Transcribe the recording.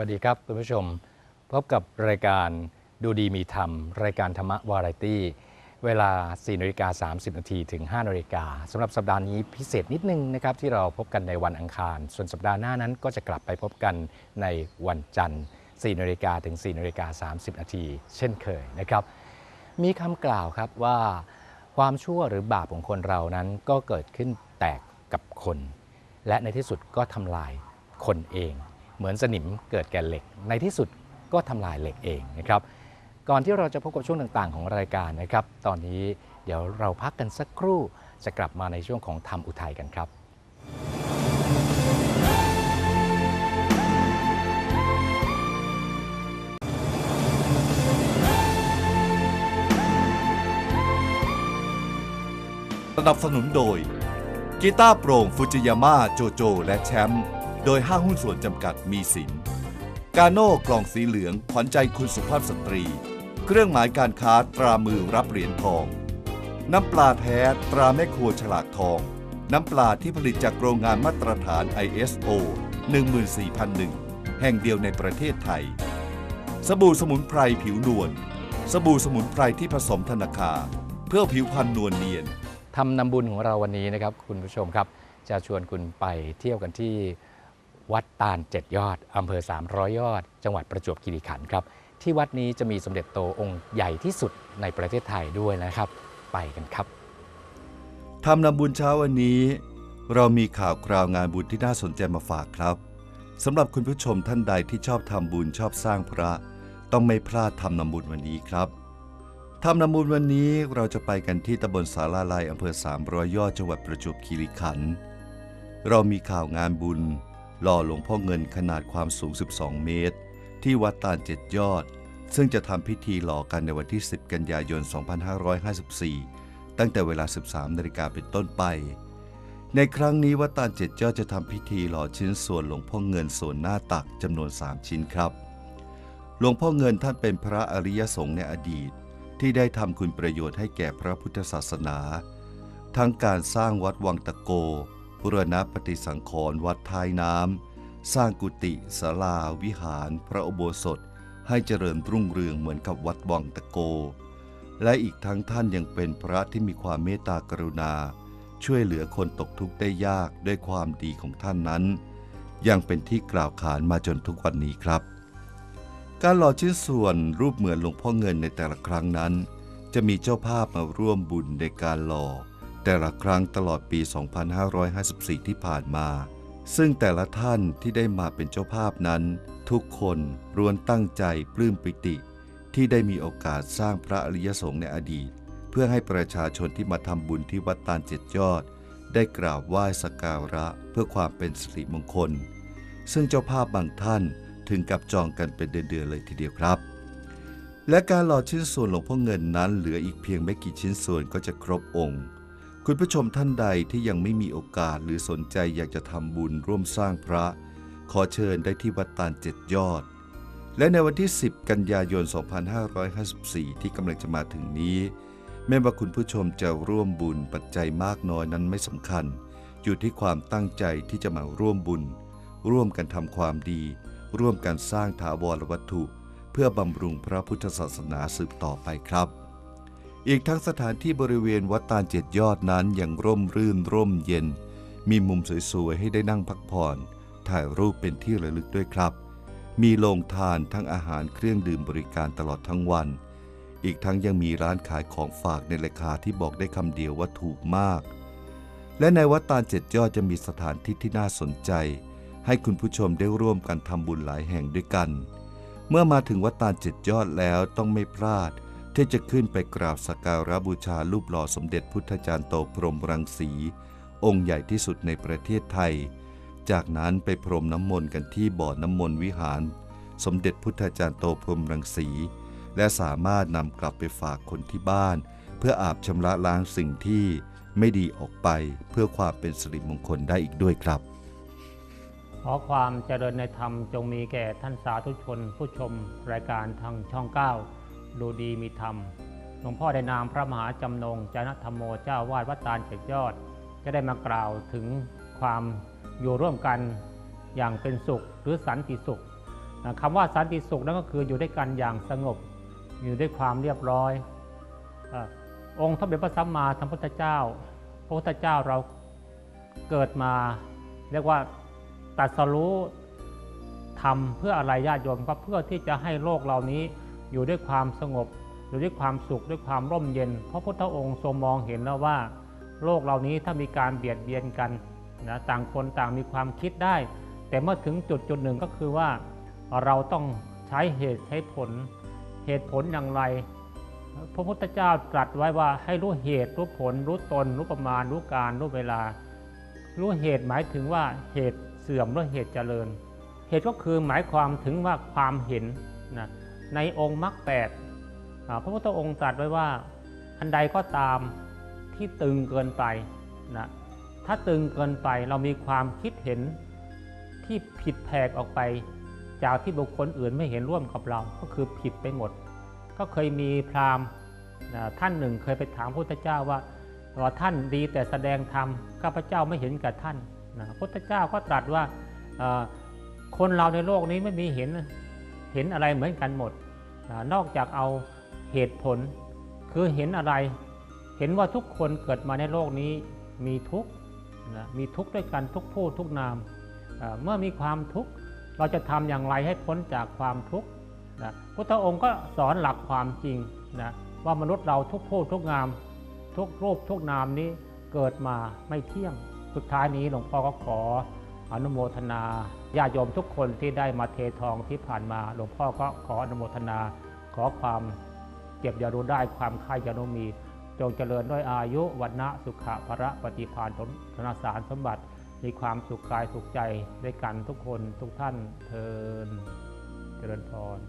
วัสดีครับคุณผู้ชม พบกับรายการดูดีมีธรรม รายการธรรมะวาไรตี้ เวลา 4นาฬิกา30 นาทีถึง 5นาฬิกาสำหรับสัปดาห์นี้พิเศษนิดนึงนะครับ ที่เราพบกันในวันอังคาร ส่วนสัปดาห์หน้านั้นก็จะกลับไปพบกันในวันจันทร์ 4นาฬิกาถึง 4นาฬิกา30 นาทีเช่นเคยนะครับ มีคำกล่าวครับว่าความชั่วหรือบาปของคนเรานั้นก็เกิดขึ้นแตกกับคน และในที่สุดก็ทำลายคนเอง เหมือนสนิมเกิดแก่เหล็ก ในที่สุดก็ทำลายเหล็กเองนะครับ ก่อนที่เราจะพบกับช่วงต่างๆ ของรายการนะครับ ตอนนี้เดี๋ยวเราพักกันสักครู่จะกลับมาในช่วงของธรรมอุทัยกันครับสนับสนุนโดยกีตาร์โปร่งฟูจิยาม่าโจโจ และแชมป์ โดยห้างหุ้นส่วนจำกัดมีสิน กาโน่กล่องสีเหลืองขวัญใจคุณสุภาพสตรี เครื่องหมายการค้าตรามือรับเหรียญทอง น้ำปลาแท้ตราแม่ครัวฉลากทอง น้ำปลาที่ผลิตจากโรงงานมาตรฐาน ISO 14001 แห่งเดียวในประเทศไทย สบู่สมุนไพรผิวนวล สบู่สมุนไพรที่ผสมธนาคา เพื่อผิวพรรณนวลเนียนทำนำบุญของเราวันนี้นะครับ คุณผู้ชมครับ จะชวนคุณไปเที่ยวกันที่ วัดตาลเจ็ดยอดอำเภอ 300 ยอด จังหวัดประจวบคีรีขันธ์ครับ ที่วัดนี้จะมีสมเด็จโตองค์ใหญ่ที่สุดในประเทศไทยด้วยนะครับ ไปกันครับทำนำบุญเช้าวันนี้ เรามีข่าวคราวงานบุญที่น่าสนใจมาฝากครับสำหรับคุณผู้ชมท่านใดที่ชอบทำบุญชอบสร้างพระ ต้องไม่พลาดทำนำบุญวันนี้ครับทำนำบุญวันนี้เราจะไปกันที่ตำบลสาลาลัยอำเภอ300ยอดจังหวัดประจวบคีรีขันธ์เรามีข่าวงานบุญ หล่อหลวงพ่อเงินขนาดความสูง 12 เมตร ที่วัดตาลเจ็ดยอด ซึ่งจะทำพิธีหล่อกันในวันที่ 10 กันยายน 2554 ตั้งแต่เวลา 13 นาฬิกาเป็นต้นไป ในครั้งนี้วัดตาลเจ็ดยอดจะทำพิธีหล่อชิ้นส่วนหลวงพ่อเงินส่วนหน้าตักจำนวน 3 ชิ้นครับ หลวงพ่อเงินท่านเป็นพระอริยสงฆ์ในอดีต ที่ได้ทำคุณประโยชน์ให้แก่พระพุทธศาสนา ทั้งการสร้างวัดวังตะโก บุรณปฏิสังขรณ์วัดท้ายน้ำ สร้างกุฏิศาลาวิหาร พระอุโบสถ ให้เจริญรุ่งเรืองเหมือนกับวัดวังตะโก และอีกทั้งท่านยังเป็นพระที่มีความเมตตากรุณา ช่วยเหลือคนตกทุกข์ได้ยากด้วยความดีของท่านนั้น ยังเป็นที่กล่าวขานมาจนทุกวันนี้ครับ การหล่อชิ้นส่วนรูปเหมือนหลวงพ่อเงินในแต่ละครั้งนั้น จะมีเจ้าภาพมาร่วมบุญในการหล่อ แต่ละครั้งตลอดปี 2554 ที่ผ่านมา ซึ่งแต่ละท่านที่ได้มาเป็นเจ้าภาพนั้น ทุกคนล้วนตั้งใจปลื้มปิติ ที่ได้มีโอกาสสร้างพระอริยสงฆ์ในอดีต เพื่อให้ประชาชนที่มาทำบุญที่วัดตาลเจ็ดยอด ได้กราบไหว้สักการะเพื่อความเป็นสิริมงคล ซึ่งเจ้าภาพบางท่านถึงกับจองกันเป็นเดือนๆเลยทีเดียวครับและการหล่อชิ้นส่วนหลวงพ่อเงินนั้นเหลืออีกเพียงไม่กี่ชิ้นส่วนก็จะครบองค์ คุณผู้ชมท่านใดที่ยังไม่มีโอกาสหรือสนใจอยากจะทำบุญร่วมสร้างพระ ขอเชิญได้ที่วัดตาลเจ็ดยอด และในวันที่ 10 กันยายน 2554 ที่กำลังจะมาถึงนี้ แม้ว่าคุณผู้ชมจะร่วมบุญปัจจัยมากน้อยนั้นไม่สำคัญ อยู่ที่ความตั้งใจที่จะมาร่วมบุญ ร่วมกันทำความดี ร่วมกันสร้างถาวรวัตถุ เพื่อบำรุงพระพุทธศาสนาสืบต่อไปครับ อีกทั้งสถานที่บริเวณวัดตาลเจ็ดยอดนั้นยังร่มรื่นร่มเย็น มีมุมสวยๆให้ได้นั่งพักผ่อน ถ่ายรูปเป็นที่ระลึกด้วยครับ มีโรงทานทั้งอาหารเครื่องดื่มบริการตลอดทั้งวัน อีกทั้งยังมีร้านขายของฝากในราคาที่บอกได้คำเดียวว่าถูกมาก และในวัดตาลเจ็ดยอดจะมีสถานที่ที่น่าสนใจ ให้คุณผู้ชมได้ร่วมกันทำบุญหลายแห่งด้วยกัน เมื่อมาถึงวัดตาลเจ็ดยอดแล้วต้องไม่พลาด ที่จะขึ้นไปกราบสักการะบูชารูปหล่อสมเด็จพุทธจารย์โตพรมรังสี องค์ใหญ่ที่สุดในประเทศไทย จากนั้นไปพรมน้ำมนต์กันที่บ่อน้ำมนต์วิหาร สมเด็จพุทธจารย์โตพรมรังสี และสามารถนำกลับไปฝากคนที่บ้าน เพื่ออาบชำระล้างสิ่งที่ไม่ดีออกไปเพื่อความเป็นสิริมงคลได้อีกด้วยครับ ขอความเจริญในธรรมจงมีแก่ท่านสาธุชน ผู้ชมรายการทางช่อง 9 ดูดีมีธรรม หลวงพ่อได้นามพระมหาจำนงจานธรรมโมเจ้าวาดวัดตาลเจ็ดยอด จะได้มากล่าวถึงความอยู่ร่วมกันอย่างเป็นสุขหรือสันติสุขคำว่าสันติสุขนั่นก็คืออยู่ด้วยกันอย่างสงบ อยู่ด้วยความเรียบร้อยอองค์พระเดชพระสัมมาสัมพุทธเจ้า พระพุทธเจ้าเราเกิดมา เรียกว่าตรัสรู้ทำเพื่ออะไรญาติโยมก็เพื่อที่จะให้โลกเหล่านี้ อยู่ด้วยความสงบอยู่ด้วยความสุขด้วยความร่มเย็น เพราะพุทธองค์ทรงมองเห็นแล้วว่า โลกเหล่านี้ถ้ามีการเบียดเบียนกันนะต่างคนต่างมีความคิดได้ แต่เมื่อถึงจุดจุดหนึ่งก็คือว่าเราต้องใช้เหตุใช้ผล เหตุผลอย่างไร พระพุทธเจ้าตรัสไว้ว่าให้รู้เหตุรู้ผล รู้ตน รู้ประมาณ รู้การรู้เวลา รู้เหตุหมายถึงว่าเหตุเสื่อมหรือเหตุเจริญ เหตุก็คือหมายความถึงว่าความเห็นนะ ในองค์มรรคแปดพระพุทธองค์ตรัสไว้ว่า อันใดก็ตามที่ตึงเกินไปนะถ้าตึงเกินไปเรามีความคิดเห็นที่ผิดแผกออกไป จากที่บุคคลอื่นไม่เห็นร่วมกับเราก็คือผิดไปหมด ก็เคยมีพราหมณ์ท่านหนึ่งเคยไปถามพระพุทธเจ้าว่าว่าท่านดีแต่แสดงธรรมข้าพเจ้าไม่เห็นกับท่านนะพระพุทธเจ้าก็ตรัสว่าคนเราในโลกนี้ไม่มีเห็น เห็นอะไรเหมือนกันหมดนะนอกจากเอาเหตุผล คือเห็นอะไร เห็นว่าทุกคนเกิดมาในโลกนี้มีทุกข์นะมีทุกข์ด้วยกันทุกผู้ทุกนามเอ่อเมื่อมีความทุกข์เราจะทำอย่างไรให้พ้นจากความทุกข์นะพุทธองค์ก็สอนหลักความจริงนะว่ามนุษย์เราทุกผู้ทุกงาม ทุกรูปทุกนามนี้เกิดมาไม่เที่ยง สุดท้ายนี้หลวงพ่อก็ขอ อนุโมทนาญาติโยมทุกคนที่ได้มาเททองที่ผ่านมา หลวงพ่อก็ขออนุโมทนา ขอความเจ็บอย่ารู้ได้ความไข้อย่ารู้มี จงเจริญด้วยอายุวันะสุขะพระปฏิภาณธนสารสมบัติ มีความสุขกายสุขใจด้วยกันทุกคนทุกท่านเทินเจริญพร